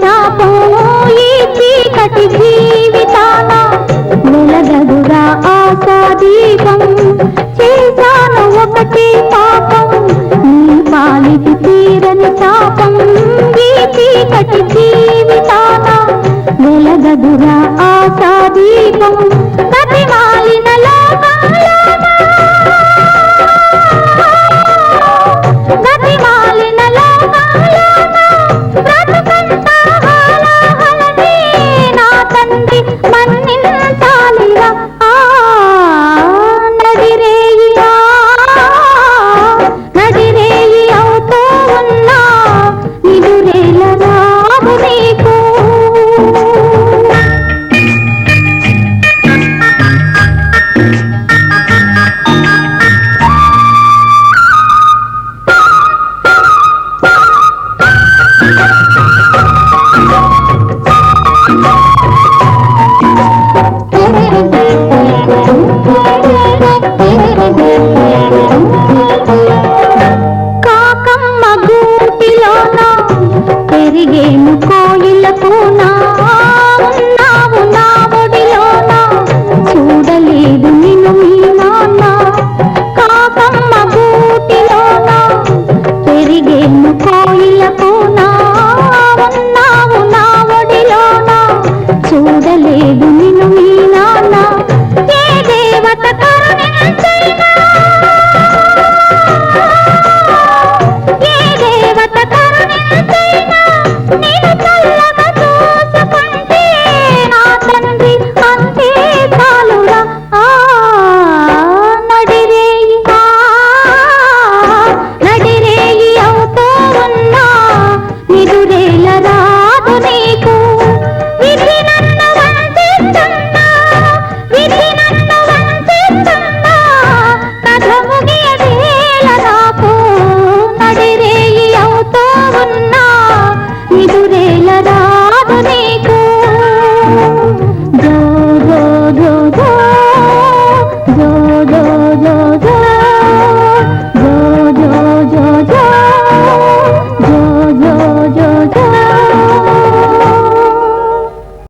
శాపము ఈ చీకటి జీవితాన మెలగదురా ఆశా దీపం